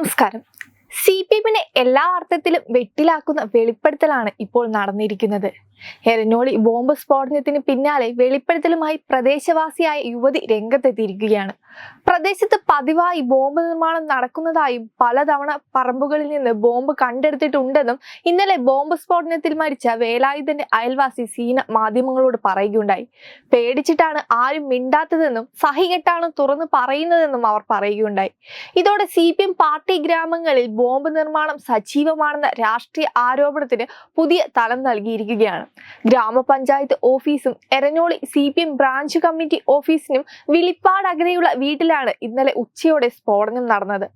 നമസ്കാരം. C P എമ്മിനെ എല്ലാ അർത്ഥത്തിലും വെട്ടിലാക്കുന്ന വെളിപ്പെടുത്തലാണ് ഇപ്പോൾ നടന്നിരിക്കുന്നത്. എരഞ്ഞോളി ബോംബ് സ്ഫോടനത്തിന് പിന്നാലെ വെളിപ്പെടുത്തലുമായി പ്രദേശവാസിയായ യുവതി രംഗത്തെത്തിയിരിക്കുകയാണ്. പ്രദേശത്ത് പതിവായി ബോംബ് നിർമ്മാണം നടക്കുന്നതായും പലതവണ പറമ്പുകളിൽ നിന്ന് ബോംബ് കണ്ടെടുത്തിട്ടുണ്ടെന്നും ഇന്നലെ ബോംബ് സ്ഫോടനത്തിൽ മരിച്ച വേലായുധന്റെ അയൽവാസി സീന മാധ്യമങ്ങളോട് പറയുകയുണ്ടായി. പേടിച്ചിട്ടാണ് ആരും മിണ്ടാത്തതെന്നും സഹികെട്ടാണ് തുറന്നു പറയുന്നതെന്നും അവർ പറയുകയുണ്ടായി. ഇതോടെ സി പാർട്ടി ഗ്രാമങ്ങളിൽ ബോംബ് നിർമ്മാണം സജീവമാണെന്ന രാഷ്ട്രീയ ആരോപണത്തിന് പുതിയ തലം നൽകിയിരിക്കുകയാണ്. ഗ്രാമപഞ്ചായത്ത് ഓഫീസും Eranjoli C P M branch committee ഓഫീസിനും വിളിപ്പാട് അകലെയുള്ള വീട്ടിലാണ് ഇന്നലെ ഉച്ചയോടെ സ്ഫോടനം നടന്നത്.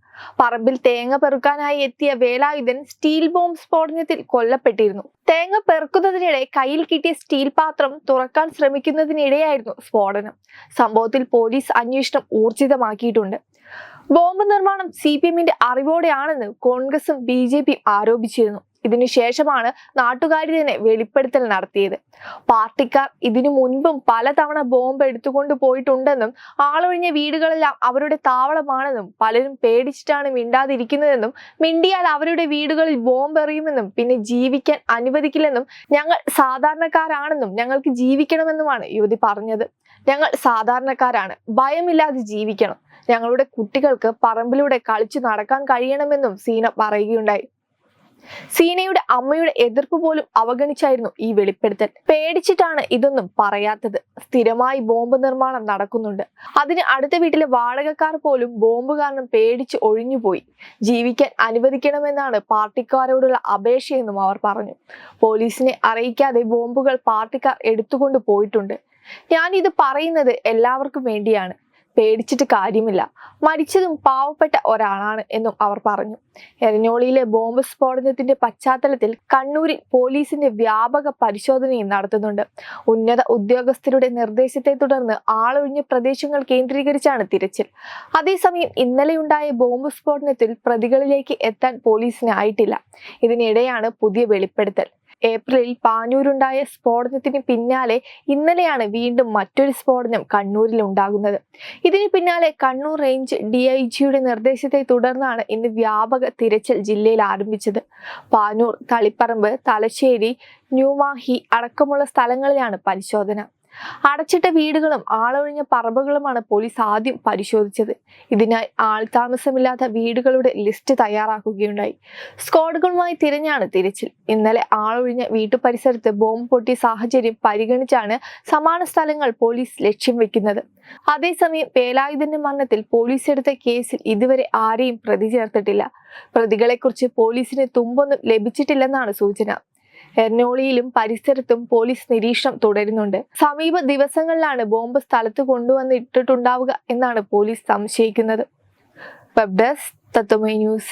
പറമ്പിൽ തേങ്ങ പെറുക്കാനായി എത്തിയ വേലായുധൻ സ്റ്റീൽ ബോംബ് സ്ഫോടനത്തിൽ കൊല്ലപ്പെട്ടിരുന്നു. തേങ്ങ പെറുക്കുന്നതിനിടെ കയ്യിൽ കിട്ടിയ സ്റ്റീൽ പാത്രം തുറക്കാൻ ശ്രമിക്കുന്നതിനിടെയായിരുന്നു സ്ഫോടനം. സംഭവത്തിൽ പോലീസ് അന്വേഷണം ഊർജിതമാക്കിയിട്ടുണ്ട്. ബോംബ് നിർമ്മാണം സി പി എമ്മിന്റെ അറിവോടെയാണെന്ന് കോൺഗ്രസും ബി ജെ പിയും ആരോപിച്ചിരുന്നു. ഇതിനുശേഷമാണ് നാട്ടുകാരി തന്നെ വെളിപ്പെടുത്തൽ നടത്തിയത്. പാർട്ടിക്കാർ ഇതിനു മുൻപും പലതവണ ബോംബ് എടുത്തുകൊണ്ട് പോയിട്ടുണ്ടെന്നും ആളൊഴിഞ്ഞ വീടുകളെല്ലാം അവരുടെ താവളമാണെന്നും പലരും പേടിച്ചിട്ടാണ് മിണ്ടാതിരിക്കുന്നതെന്നും മിണ്ടിയാൽ അവരുടെ വീടുകളിൽ ബോംബ് എറിയുമെന്നും പിന്നെ ജീവിക്കാൻ അനുവദിക്കില്ലെന്നും ഞങ്ങൾ സാധാരണക്കാരാണെന്നും ഞങ്ങൾക്ക് ജീവിക്കണമെന്നുമാണ് യുവതി പറഞ്ഞത്. ഞങ്ങൾ സാധാരണക്കാരാണ്. ഭയമില്ലാതെ ജീവിക്കണം. ഞങ്ങളുടെ കുട്ടികൾക്ക് പറമ്പിലൂടെ കളിച്ചു നടക്കാൻ കഴിയണമെന്നും സീന പറയുകയുണ്ടായി. സീനയുടെ അമ്മയുടെ എതിർപ്പ് പോലും അവഗണിച്ചായിരുന്നു ഈ വെളിപ്പെടുത്തൽ. പേടിച്ചിട്ടാണ് ഇതൊന്നും പറയാത്തത്. സ്ഥിരമായി ബോംബ് നിർമ്മാണം നടക്കുന്നുണ്ട്. അതിന് അടുത്ത വീട്ടിലെ വാടകക്കാർ പോലും ബോംബ് കാരണം പേടിച്ച് ഒഴിഞ്ഞുപോയി. ജീവിക്കാൻ അനുവദിക്കണമെന്നാണ് പാർട്ടിക്കാരോടുള്ള അപേക്ഷയെന്നും അവർ പറഞ്ഞു. പോലീസിനെ അറിയിക്കാതെ ബോംബുകൾ പാർട്ടിക്കാർ എടുത്തുകൊണ്ട് പോയിട്ടുണ്ട്. ഞാൻ ഇത് പറയുന്നത് എല്ലാവർക്കും വേണ്ടിയാണ്. പേടിച്ചിട്ട് കാര്യമില്ല. മരിച്ചതും പാവപ്പെട്ട ഒരാളാണ് എന്നും അവർ പറഞ്ഞു. എരഞ്ഞോളിയിലെ ബോംബ് സ്ഫോടനത്തിന്റെ പശ്ചാത്തലത്തിൽ കണ്ണൂരിൽ പോലീസിന്റെ വ്യാപക പരിശോധനയും നടത്തുന്നുണ്ട്. ഉന്നത ഉദ്യോഗസ്ഥരുടെ നിർദ്ദേശത്തെ തുടർന്ന് ആളൊഴിഞ്ഞ പ്രദേശങ്ങൾ കേന്ദ്രീകരിച്ചാണ് തിരച്ചിൽ. അതേസമയം ഇന്നലെയുണ്ടായ ബോംബ് സ്ഫോടനത്തിൽ പ്രതികളിലേക്ക് എത്താൻ പോലീസിന് ആയിട്ടില്ല. ഇതിനിടെയാണ് പുതിയ വെളിപ്പെടുത്തൽ. ഏപ്രിലിൽ പാനൂരുണ്ടായ സ്ഫോടനത്തിന് പിന്നാലെ ഇന്നലെയാണ് വീണ്ടും മറ്റൊരു സ്ഫോടനം കണ്ണൂരിൽ ഉണ്ടാകുന്നത്. ഇതിന് പിന്നാലെ കണ്ണൂർ റേഞ്ച് ഡി ഐ ജിയുടെ നിർദ്ദേശത്തെ തുടർന്നാണ് ഇന്ന് വ്യാപക തിരച്ചിൽ ജില്ലയിൽ ആരംഭിച്ചത്. പാനൂർ തളിപ്പറമ്പ് തലശ്ശേരി ന്യൂമാഹി അടക്കമുള്ള സ്ഥലങ്ങളിലാണ് പരിശോധന. അടച്ചിട്ട വീടുകളും ആളൊഴിഞ്ഞ പറമ്പുകളുമാണ് പോലീസ് ആദ്യം പരിശോധിച്ചത്. ഇതിനായി ആൾ താമസമില്ലാത്ത വീടുകളുടെ ലിസ്റ്റ് തയ്യാറാക്കുകയുണ്ടായി. സ്ക്വാഡുകളുമായി തിരഞ്ഞാണ് തിരച്ചിൽ. ഇന്നലെ ആളൊഴിഞ്ഞ വീട്ടു പരിസരത്ത് ബോംബ് പൊട്ടിയ സാഹചര്യം പരിഗണിച്ചാണ് സമാന സ്ഥലങ്ങൾ പോലീസ് ലക്ഷ്യം വെക്കുന്നത്. അതേസമയം വേലായുധന്റെ മരണത്തിൽ പോലീസ് എടുത്ത കേസിൽ ഇതുവരെ ആരെയും പ്രതി ചേർത്തിട്ടില്ല. പ്രതികളെക്കുറിച്ച് പോലീസിന് തുമ്പൊന്നും ലഭിച്ചിട്ടില്ലെന്നാണ് സൂചന. എറണോളിയിലും പരിസരത്തും പോലീസ് നിരീക്ഷണം തുടരുന്നുണ്ട്. സമീപ ദിവസങ്ങളിലാണ് ബോംബ് സ്ഥലത്ത് കൊണ്ടുവന്ന് ഇട്ടിട്ടുണ്ടാവുക എന്നാണ് പോലീസ് സംശയിക്കുന്നത്. Web desk Thathwame news.